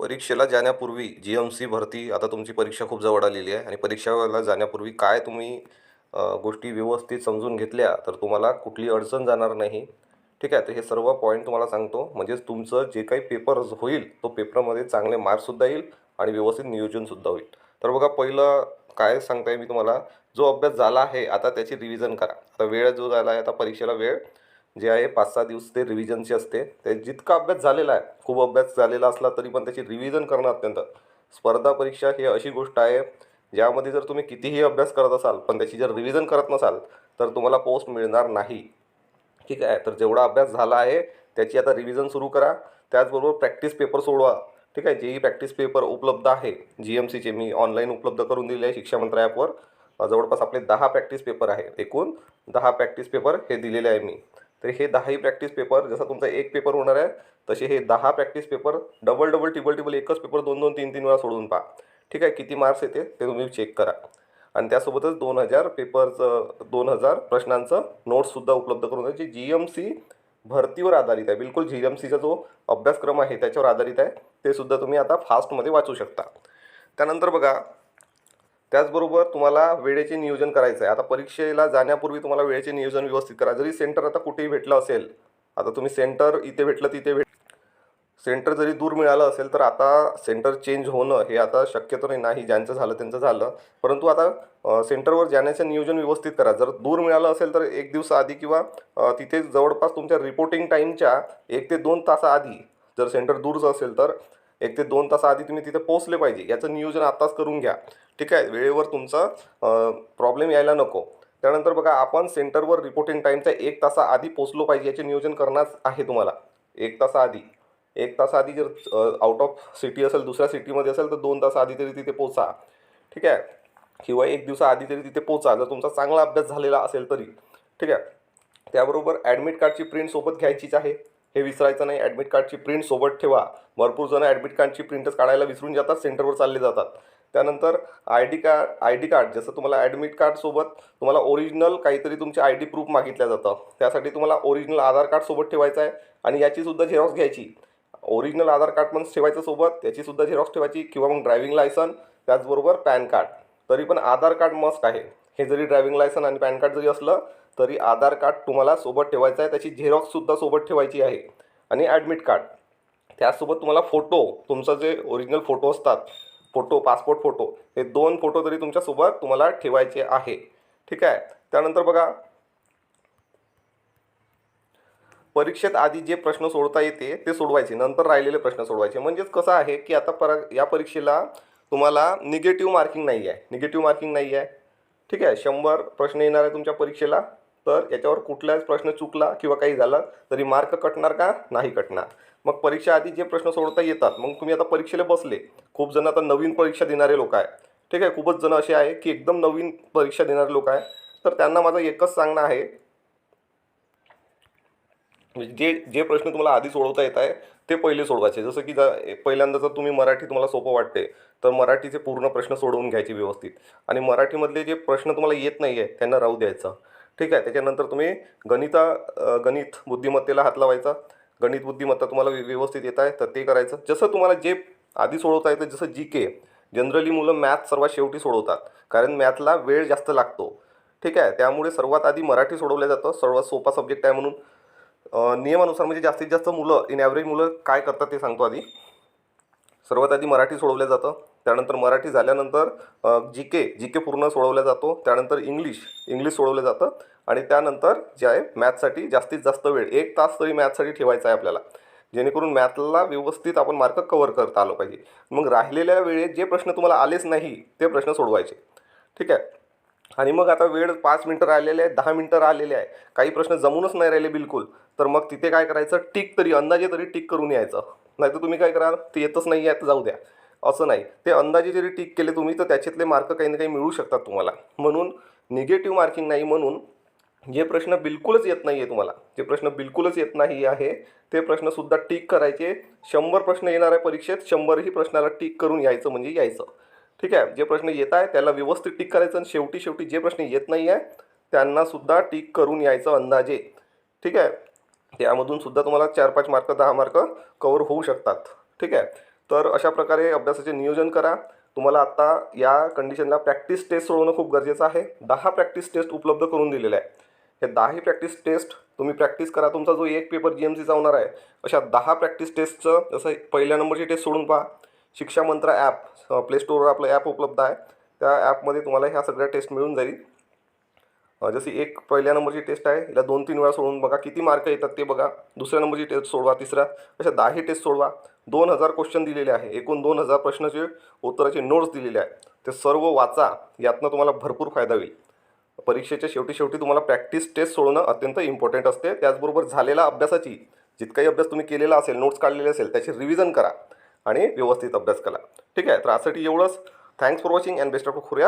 परीक्षेला जाण्यापूर्वी G M C भरती आता तुमची परीक्षा खूप जवळ आलेली आहे आणि परीक्षेला जाण्यापूर्वी काय तुम्ही गोष्टी व्यवस्थित समजून घेतल्या तर तुम्हाला कुठली अडचण जाणार नाही. ठीक आहे तर हे सर्व पॉईंट तुम्हाला सांगतो. म्हणजेच तुमचं जे काही पेपर होईल तो पेपरमध्ये चांगले मार्क्ससुद्धा येईल आणि व्यवस्थित नियोजनसुद्धा होईल. तर बघा पहिलं काय सांगताय मी तुम्हाला जो अभ्यास झाला आहे आता त्याची रिव्हिजन करा. आता वेळ जो झाला आहे आता परीक्षेला वेळ. जे आहे पाच सहा दिवस ते रिव्हिजनची असते. ते जितका अभ्यास झालेला आहे खूप अभ्यास झालेला असला तरी पण त्याची रिव्हिजन करणं अत्यंत स्पर्धा परीक्षा ही अशी गोष्ट आहे ज्यामध्ये जर तुम्ही कितीही अभ्यास करत असाल पण त्याची जर रिव्हिजन करत नसाल तर तुम्हाला पोस्ट मिळणार नाही. ठीक आहे? तर जेवढा अभ्यास झाला आहे त्याची आता रिव्हिजन सुरू करा. त्याचबरोबर प्रॅक्टिस पेपर सोडवा. ठीक आहे? जेही प्रॅक्टिस पेपर उपलब्ध आहे जी एम सीचे मी ऑनलाईन उपलब्ध करून दिले आहे शिक्षा मंत्र ॲपवर जवळपास आपले दहा प्रॅक्टिस पेपर आहे एकूण. दहा प्रॅक्टिस पेपर हे दिलेले आहे मी. तर हे दहाही प्रॅक्टिस पेपर जसा तुमचा एक पेपर होणार आहे तसे हे दहा practice paper double double triple triple एकच पेपर दोन दोन तीन तीन वेळा सोडून पहा. ठीक आहे? किती मार्क्स येते ते तुम्ही चेक करा. आणि त्यासोबतच दोन हजार पेपरचं दोन हजार प्रश्नांचं नोट्ससुद्धा उपलब्ध करून द्या जे जी एम सी भरतीवर आधारित आहे. बिलकुल जी एम सीचा जो अभ्यासक्रम आहे त्याच्यावर आधारित आहे ते सुद्धा तुम्ही आता फास्टमध्ये वाचू शकता. त्यानंतर बघा त्याचबरोबर तुम्हाला वेळेचे नियोजन करायचं आहे. आता परीक्षेला जाण्यापूर्वी तुम्हाला वेळेचे नियोजन व्यवस्थित करा. जरी सेंटर आता कुठेही भेटलं असेल आता तुम्ही सेंटर इथे भेटलं तिथे भेट सेंटर जरी दूर मिळालं असेल तर आता सेंटर चेंज होणं हे आता शक्यतो नाही. नाही ज्यांचं झालं त्यांचं झालं. परंतु आता सेंटरवर जाण्याचं नियोजन व्यवस्थित करा. जर दूर मिळालं असेल तर एक दिवसाआधी किंवा तिथे जवळपास तुमच्या रिपोर्टिंग टाईमच्या एक ते दोन तासाआधी जर सेंटर दूरचं असेल तर एक ते दोन तासाआधी तुम्ही तिथे पोहोचले पाहिजे. याचं नियोजन आत्ताच करून घ्या. ठीक आहे? वेळेवर तुमचा प्रॉब्लेम यायला नको. त्यानंतर बघा आपण सेंटरवर रिपोर्टिंग टाईमच्या एक तासाआधी पोचलो पाहिजे याचे नियोजन करणार आहे तुम्हाला. एक तासाआधी. एक तासाआधी जर आउट ऑफ सिटी असेल दुसऱ्या सिटीमध्ये असेल तर दोन तास आधी तरी तिथे पोचा ठीक आहे? किंवा एक दिवसाआधी तरी तिथे पोचा जर तुमचा चांगला अभ्यास झालेला असेल तरी. ठीक आहे? त्याबरोबर ॲडमिट कार्डची प्रिंट सोबत घ्यायचीच आहे. हे विसरायचं नाही. ॲडमिट कार्डची प्रिंट सोबत ठेवा. भरपूर जण ॲडमिट कार्डची प्रिंटच काढायला विसरून जातात सेंटरवर चालले जातात. त्यानंतर I D card I D card जसं तुम्हाला ॲडमिट कार्डसोबत तुम्हाला ओरिजिनल काहीतरी तुमची आय डी प्रूफ मागितल्या जातं. त्यासाठी तुम्हाला ओरिजिनल आधार कार्ड सोबत ठेवायचं आहे आणि याचीसुद्धा झेरॉक्स घ्यायची. ओरिजिनल आधार कार्ड पण ठेवायचं सोबत त्याचीसुद्धा झेरॉक्स ठेवायची किंवा मग ड्रायव्हिंग लायसन त्याचबरोबर पॅन कार्ड तरी पण आधार कार्ड मस्ट आहे. हे जरी ड्रायव्हिंग लायसन आणि पॅन कार्ड जरी असलं तरी आधार कार्ड तुम्हाला सोबत ठेवायचं आहे. त्याची झेरॉक्ससुद्धा सोबत ठेवायची आहे. आणि ॲडमिट कार्ड त्याचसोबत तुम्हाला फोटो तुमचं जे ओरिजिनल फोटो असतात फोटो पासपोर्ट फोटो हे दोन फोटो तरी तुमच्यासोबत तुम्हाला ठेवायचे आहे. ठीक आहे? त्यानंतर बघा. परीक्षेत आधी जे प्रश्न सोडता येते ते सोडवायचे. नंतर राहिलेले प्रश्न सोडवायचे. म्हणजेच कसं आहे की आता पर या परीक्षेला तुम्हाला निगेटिव्ह मार्किंग नाही आहे. निगेटिव्ह मार्किंग नाही आहे. ठीक आहे? शंभर प्रश्न येणार आहे तुमच्या परीक्षेला. तर याच्यावर कुठलाच प्रश्न चुकला किंवा काही झालं तरी मार्क कटणार का? नाही कटणार. मग परीक्षा आधी जे प्रश्न सोडता येतात मग तुम्ही आता परीक्षेला बसले. खूप जण आता नवीन परीक्षा देणारे लोक आहे ठीक आहे खूपच जण असे आहे की एकदम नवीन परीक्षा देणारे लोक आहे तर त्यांना माझं एकच सांगणं आहे म्हणजे जे जे प्रश्न तुम्हाला आधी सोडवता येत आहे ते पहिले सोडवायचे. जसं की जर पहिल्यांदा जर तुम्ही मराठी तुम्हाला सोपं वाटते तर मराठीचे पूर्ण प्रश्न सोडवून घ्यायचे व्यवस्थित. आणि मराठीमधले जे प्रश्न तुम्हाला येत नाही आहे त्यांना राहू द्यायचं. ठीक आहे त्याच्यानंतर तुम्ही गणिता गणित बुद्धिमत्तेला हात लावायचा. गणित बुद्धिमत्ता तुम्हाला व्यवस्थित येत आहे तर ते करायचं. जसं तुम्हाला जे आधी सोडवता येतं जसं जी के जनरली मुलं मॅथ सर्वात शेवटी सोडवतात कारण मॅथला वेळ जास्त लागतो. ठीक आहे? त्यामुळे सर्वात आधी मराठी सोडवलं जातं. सर्वात सोपा सब्जेक्ट आहे म्हणून. नियमानुसार म्हणजे जास्तीत जास्त मुलं इन ॲव्हरेज मुलं काय करतात ते सांगतो आधी. सर्वात आधी मराठी सोडवलं जातं. त्यानंतर मराठी झाल्यानंतर जी के जी के पूर्ण सोडवला जातो. त्यानंतर इंग्लिश इंग्लिश सोडवलं जातं. आणि त्यानंतर जे आहे मॅथसाठी जास्तीत जास्त वेळ. एक तास तरी मॅथसाठी ठेवायचा आहे आपल्याला. जेणेकरून मॅथला व्यवस्थित आपण मार्क कवर करता आलं पाहिजे. मग राहिलेल्या वेळेत जे प्रश्न तुम्हाला आलेच नाही ते प्रश्न सोडवायचे. ठीक आहे? आणि मग आता वेळ पाच मिनटं राहिलेले आहे दहा मिनटं राहिलेले आहे काही प्रश्न जमूनच नाही राहिले बिलकुल. तर मग तिथे काय करायचं? टिक तरी अंदाजे तरी टिक करून यायचं. नाही तर तुम्ही काय कराल? ते येतच नाही आहे तर जाऊ द्या. असं नाही. ते अंदाजे जरी टिक केले तुम्ही तर त्याच्यातले मार्क काही ना काही मिळू शकतात तुम्हाला. म्हणून निगेटिव्ह मार्किंग नाही म्हणून जे प्रश्न बिलकुलच येत नाही आहे तुम्हाला जे प्रश्न बिलकुलच येत नाही आहे ते प्रश्नसुद्धा टिक करायचे. शंभर प्रश्न येणार आहे परीक्षेत शंभरही प्रश्नाला टिक करून यायचं म्हणजे यायचं. ठीक आहे? जे प्रश्न येत आहे त्याला व्यवस्थित टिक करायचं आणि शेवटी शेवटी जे प्रश्न येत नाही आहे त्यांनासुद्धा टिक करून यायचं अंदाजे. ठीक आहे? त्यामधून सुद्धा तुम्हाला चार पाच मार्क दहा मार्क कवर होऊ शकतात. ठीक आहे? तर अशा प्रकारे अभ्यासाचे नियोजन करा. तुम्हाला आत्ता या कंडिशनला प्रॅक्टिस टेस्ट सोडवणं खूप गरजेचं आहे. दहा प्रॅक्टिस टेस्ट उपलब्ध करून दिलेलं आहे हे दहाही प्रॅक्टिस टेस्ट तुम्ही प्रॅक्टिस करा. तुमचा जो एक पेपर जी एम सीचा होणार आहे अशा दहा प्रॅक्टिस टेस्टचं जसं पहिल्या नंबरची टेस्ट सोडून पहा. शिक्षा मंत्र ॲप प्ले स्टोरवर आपलं ॲप उपलब्ध आहे. त्या ॲपमध्ये तुम्हाला ह्या सगळ्या टेस्ट मिळून जाईल. जशी एक पहिल्या नंबरची टेस्ट आहे हिला दोन तीन वेळा सोडून बघा. किती मार्क येतात ते बघा. दुसऱ्या नंबरची टेस्ट सोडवा तिसऱ्या अशा दहाही टेस्ट सोडवा. दोन हजार क्वेश्चन दिलेले आहे. एकूण दोन हजार प्रश्नाचे उत्तराचे नोट्स दिलेले आहे. ते सर्व वाचा. यातनं तुम्हाला भरपूर फायदा होईल. परीक्षेच्या शेवटी शेवटी तुम्हाला प्रॅक्टिस टेस्ट सोडणं अत्यंत इम्पॉर्टंट असते. त्याचबरोबर झालेल्या अभ्यासाची जितकाही अभ्यास तुम्ही केलेला असेल नोट्स काढलेले असेल त्याची रिव्हिजन करा आणि व्यवस्थित अभ्यास करा. ठीक आहे? तर यासाठी एवढंच. Thanks for watching and best of खुऱ्या